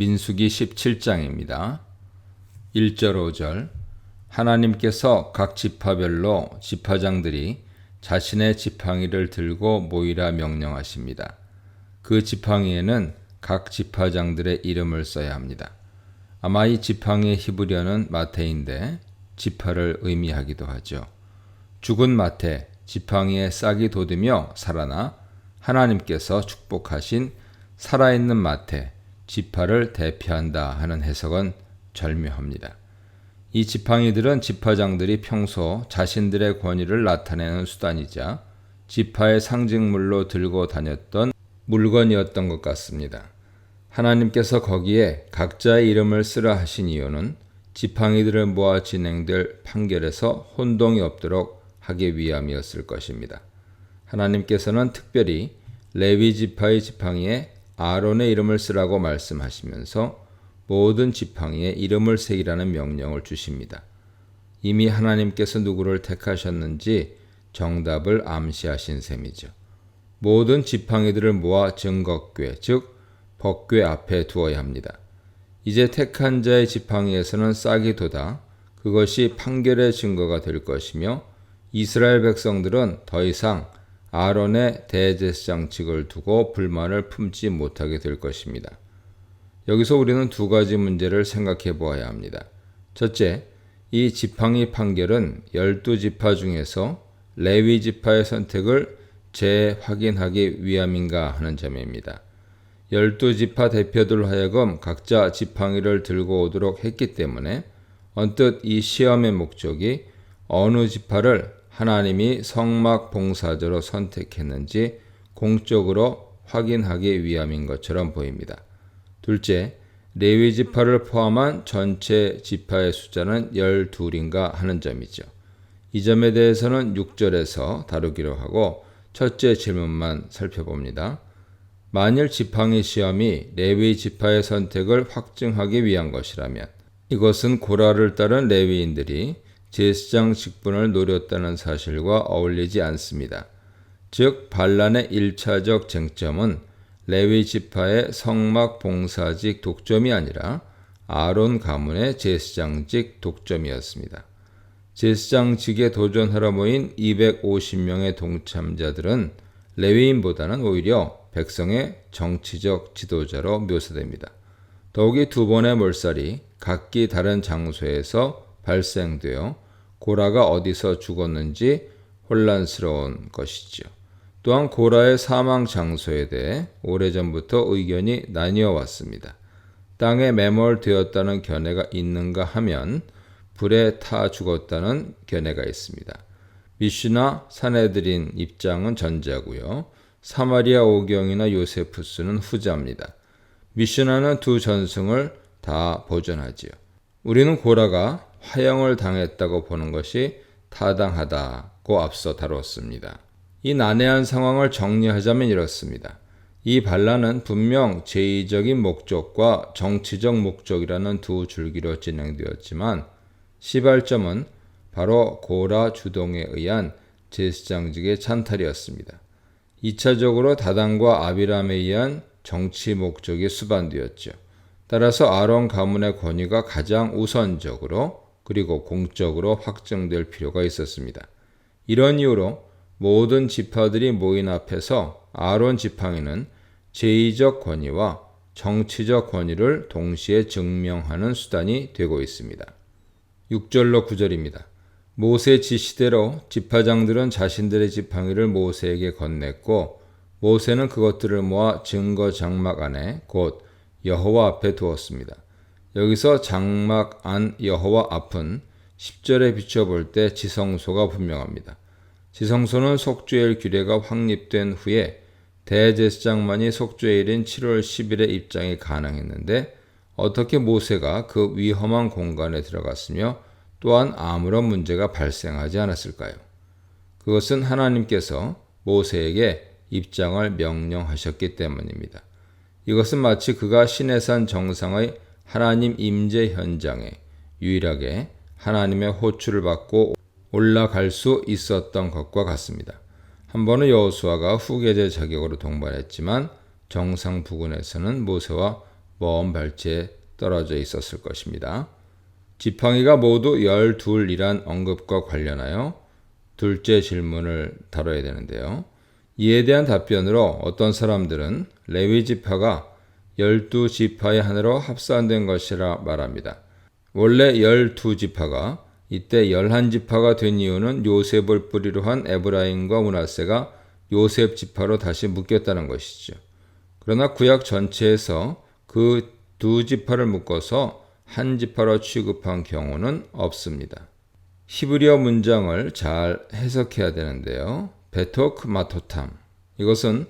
민수기 17장입니다. 1절 5절 하나님께서 각 지파별로 지파장들이 자신의 지팡이를 들고 모이라 명령하십니다. 그 지팡이에는 각 지파장들의 이름을 써야 합니다. 아마 이 지팡이의 히브리어는 마테인데 지파를 의미하기도 하죠. 죽은 마테, 지팡이에 싹이 돋으며 살아나 하나님께서 축복하신 살아있는 마태, 지파를 대표한다 하는 해석은 절묘합니다. 이 지팡이들은 지파장들이 평소 자신들의 권위를 나타내는 수단이자 지파의 상징물로 들고 다녔던 물건이었던 것 같습니다. 하나님께서 거기에 각자의 이름을 쓰라 하신 이유는 지팡이들을 모아 진행될 판결에서 혼동이 없도록 하기 위함이었을 것입니다. 하나님께서는 특별히 레위 지파의 지팡이에 아론의 이름을 쓰라고 말씀하시면서 모든 지팡이에 이름을 새기라는 명령을 주십니다. 이미 하나님께서 누구를 택하셨는지 정답을 암시하신 셈이죠. 모든 지팡이들을 모아 증거궤, 즉 법궤 앞에 두어야 합니다. 이제 택한 자의 지팡이에서는 싹이 돋아 그것이 판결의 증거가 될 것이며 이스라엘 백성들은 더 이상 아론의 대제사장직을 두고 불만을 품지 못하게 될 것입니다. 여기서 우리는 두 가지 문제를 생각해 보아야 합니다. 첫째, 이 지팡이 판결은 열두 지파 중에서 레위 지파의 선택을 재확인하기 위함인가 하는 점입니다. 열두 지파 대표들 하여금 각자 지팡이를 들고 오도록 했기 때문에 언뜻 이 시험의 목적이 어느 지파를 하나님이 성막 봉사자로 선택했는지 공적으로 확인하기 위함인 것처럼 보입니다. 둘째, 레위 지파를 포함한 전체 지파의 숫자는 12인가 하는 점이죠. 이 점에 대해서는 6절에서 다루기로 하고 첫째 질문만 살펴봅니다. 만일 지팡이 시험이 레위 지파의 선택을 확증하기 위한 것이라면 이것은 고라를 따른 레위인들이 제사장 직분을 노렸다는 사실과 어울리지 않습니다. 즉 반란의 1차적 쟁점은 레위 지파의 성막 봉사직 독점이 아니라 아론 가문의 제사장직 독점이었습니다. 제사장직에 도전하러 모인 250명의 동참자들은 레위인보다는 오히려 백성의 정치적 지도자로 묘사됩니다. 더욱이 두 번의 몰살이 각기 다른 장소에서 발생되어 고라가 어디서 죽었는지 혼란스러운 것이지요. 또한 고라의 사망 장소에 대해 오래전부터 의견이 나뉘어 왔습니다. 땅에 매몰되었다는 견해가 있는가 하면 불에 타 죽었다는 견해가 있습니다. 미슈나 사내들인 입장은 전자고요. 사마리아 오경이나 요세푸스는 후자입니다. 미슈나는 두 전승을 다 보존하지요. 우리는 고라가 화형을 당했다고 보는 것이 타당하다고 앞서 다루었습니다. 이 난해한 상황을 정리하자면 이렇습니다. 이 반란은 분명 제의적인 목적과 정치적 목적이라는 두 줄기로 진행되었지만 시발점은 바로 고라 주동에 의한 제스장직의 찬탈이었습니다. 2차적으로 다단과 아비람에 의한 정치 목적이 수반되었죠. 따라서 아론 가문의 권위가 가장 우선적으로 그리고 공적으로 확정될 필요가 있었습니다. 이런 이유로 모든 지파들이 모인 앞에서 아론 지팡이는 제의적 권위와 정치적 권위를 동시에 증명하는 수단이 되고 있습니다. 6절로 9절입니다. 모세 지시대로 지파장들은 자신들의 지팡이를 모세에게 건넸고 모세는 그것들을 모아 증거 장막 안에 곧 여호와 앞에 두었습니다. 여기서 장막 안 여호와 앞은 10절에 비춰볼 때 지성소가 분명합니다. 지성소는 속죄일 규례가 확립된 후에 대제사장만이 속죄일인 7월 10일에 입장이 가능했는데 어떻게 모세가 그 위험한 공간에 들어갔으며 또한 아무런 문제가 발생하지 않았을까요? 그것은 하나님께서 모세에게 입장을 명령하셨기 때문입니다. 이것은 마치 그가 시내산 정상의 하나님 임재 현장에 유일하게 하나님의 호출을 받고 올라갈 수 있었던 것과 같습니다. 한 번은 여호수아가 후계자 자격으로 동반했지만 정상 부근에서는 모세와 먼 발치에 떨어져 있었을 것입니다. 지팡이가 모두 12이란 언급과 관련하여 둘째 질문을 다뤄야 되는데요. 이에 대한 답변으로 어떤 사람들은 레위 지파가 12지파의 하나로 합산된 것이라 말합니다. 원래 12지파가 이때 11지파가 된 이유는 요셉을 뿌리로 한 에브라임과 문하세가 요셉 지파로 다시 묶였다는 것이죠. 그러나 구약 전체에서 그 두 지파를 묶어서 한 지파로 취급한 경우는 없습니다. 히브리어 문장을 잘 해석해야 되는데요. 베토크 마토탐. 이것은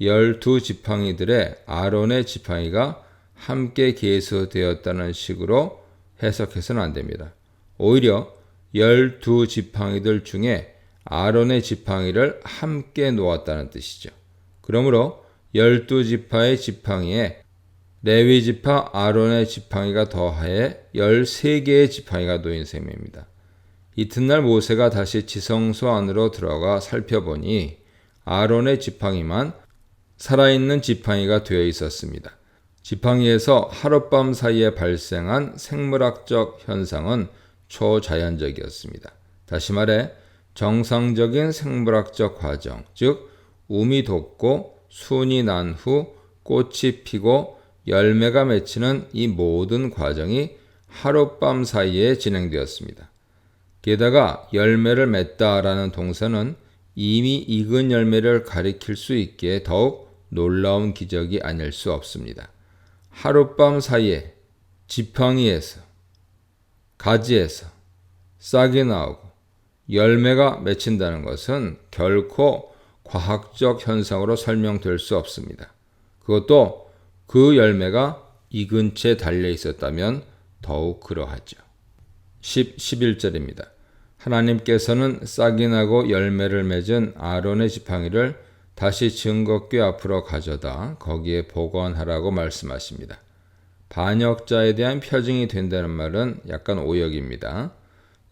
열두 지팡이들의 아론의 지팡이가 함께 계수되었다는 식으로 해석해서는 안 됩니다. 오히려 열두 지팡이들 중에 아론의 지팡이를 함께 놓았다는 뜻이죠. 그러므로 열두 지파의 지팡이에 레위 지파 아론의 지팡이가 더하여 13개의 지팡이가 놓인 셈입니다. 이튿날 모세가 다시 지성소 안으로 들어가 살펴보니 아론의 지팡이만 살아있는 지팡이가 되어 있었습니다. 지팡이에서 하룻밤 사이에 발생한 생물학적 현상은 초자연적이었습니다. 다시 말해 정상적인 생물학적 과정, 즉 um이 돋고 순이 난 후 꽃이 피고 열매가 맺히는 이 모든 과정이 하룻밤 사이에 진행되었습니다. 게다가 열매를 맺다라는 동사는 이미 익은 열매를 가리킬 수 있게 더욱 놀라운 기적이 아닐 수 없습니다. 하룻밤 사이에 지팡이에서 가지에서 싹이 나오고 열매가 맺힌다는 것은 결코 과학적 현상으로 설명될 수 없습니다. 그것도 그 열매가 익은 채 달려 있었다면 더욱 그러하죠. 10, 11절입니다. 하나님께서는 싹이 나고 열매를 맺은 아론의 지팡이를 다시 증거궤 앞으로 가져다 거기에 보관하라고 말씀하십니다. 반역자에 대한 표징이 된다는 말은 약간 오역입니다.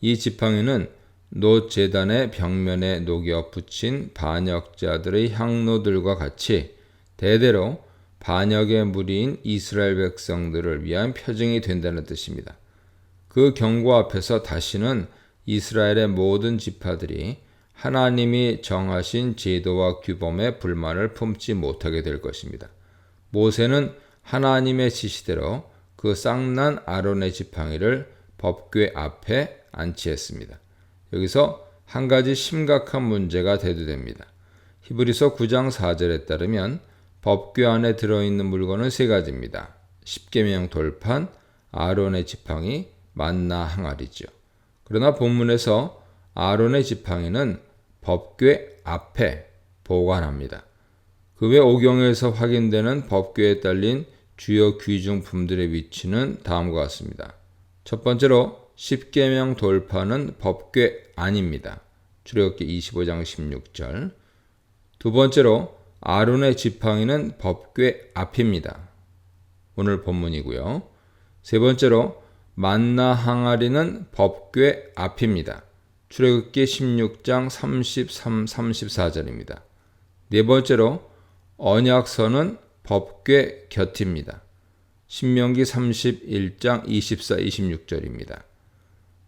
이 지팡이는 노 재단의 벽면에 녹여 붙인 반역자들의 향로들과 같이 대대로 반역의 무리인 이스라엘 백성들을 위한 표징이 된다는 뜻입니다. 그 경고 앞에서 다시는 이스라엘의 모든 지파들이 하나님이 정하신 제도와 규범에 불만을 품지 못하게 될 것입니다. 모세는 하나님의 지시대로 그 쌍난 아론의 지팡이를 법궤 앞에 안치했습니다. 여기서 한 가지 심각한 문제가 대두됩니다. 히브리서 9장 4절에 따르면 법궤 안에 들어있는 물건은 세 가지입니다. 십계명 돌판, 아론의 지팡이, 만나 항아리죠. 그러나 본문에서 아론의 지팡이는 법궤 앞에 보관합니다. 그 외 오경에서 확인되는 법궤에 딸린 주요 귀중품들의 위치는 다음과 같습니다. 첫 번째로 십계명 돌파는 법궤 안입니다. 출애굽기 25장 16절. 두 번째로 아론의 지팡이는 법궤 앞입니다. 오늘 본문이고요. 세 번째로 만나 항아리는 법궤 앞입니다. 출애굽기 16장 33, 34절입니다. 네 번째로 언약서는 법궤 곁입니다. 신명기 31장 24, 26절입니다.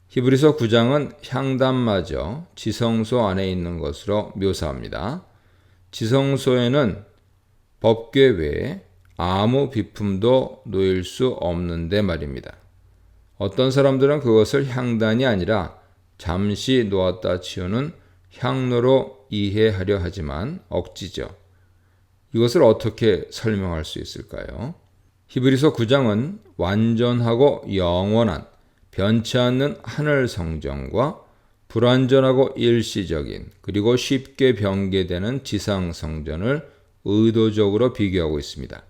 히브리서 9장은 향단마저 지성소 안에 있는 것으로 묘사합니다. 지성소에는 법궤 외에 아무 비품도 놓일 수 없는데 말입니다. 어떤 사람들은 그것을 향단이 아니라 잠시 놓았다 치우는 향로로 이해하려 하지만 억지죠. 이것을 어떻게 설명할 수 있을까요? 히브리서 9장은 완전하고 영원한 변치 않는 하늘 성정과 불완전하고 일시적인 그리고 쉽게 변개되는 지상 성전을 의도적으로 비교하고 있습니다.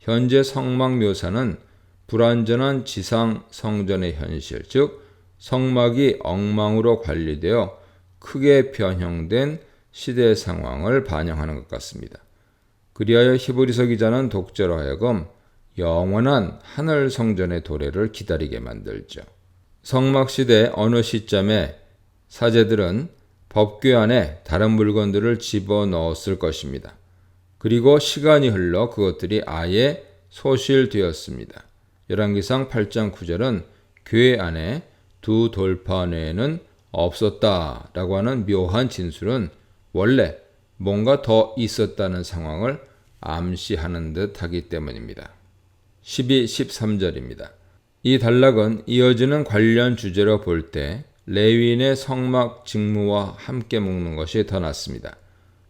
현재 성막 묘사는 불완전한 지상 성전의 현실, 즉 성막이 엉망으로 관리되어 크게 변형된 시대 상황을 반영하는 것 같습니다. 그리하여 히브리서 기자는 독자로 하여금 영원한 하늘 성전의 도래를 기다리게 만들죠. 성막 시대 어느 시점에 사제들은 법궤 안에 다른 물건들을 집어 넣었을 것입니다. 그리고 시간이 흘러 그것들이 아예 소실되었습니다. 열왕기상 8장 9절은 교회 안에 두 돌판 외에는 없었다라고 하는 묘한 진술은 원래 뭔가 더 있었다는 상황을 암시하는 듯 하기 때문입니다. 12, 13절입니다. 이 단락은 이어지는 관련 주제로 볼 때 레위인의 성막 직무와 함께 묶는 것이 더 낫습니다.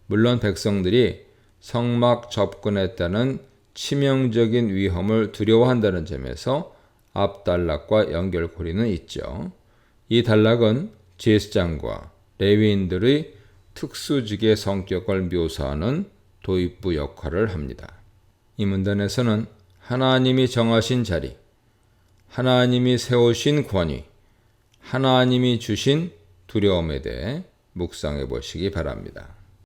물론 백성들이 성막 접근했다는 치명적인 위험을 두려워한다는 점에서 앞 단락과 연결고리는 있죠. 이 단락은 제사장과 레위인들의 특수직의 성격을 묘사하는 도입부 역할을 합니다. 이 문단에서는 하나님이 정하신 자리, 하나님이 세우신 권위, 하나님이 주신 두려움에 대해 묵상해 보시기 바랍니다.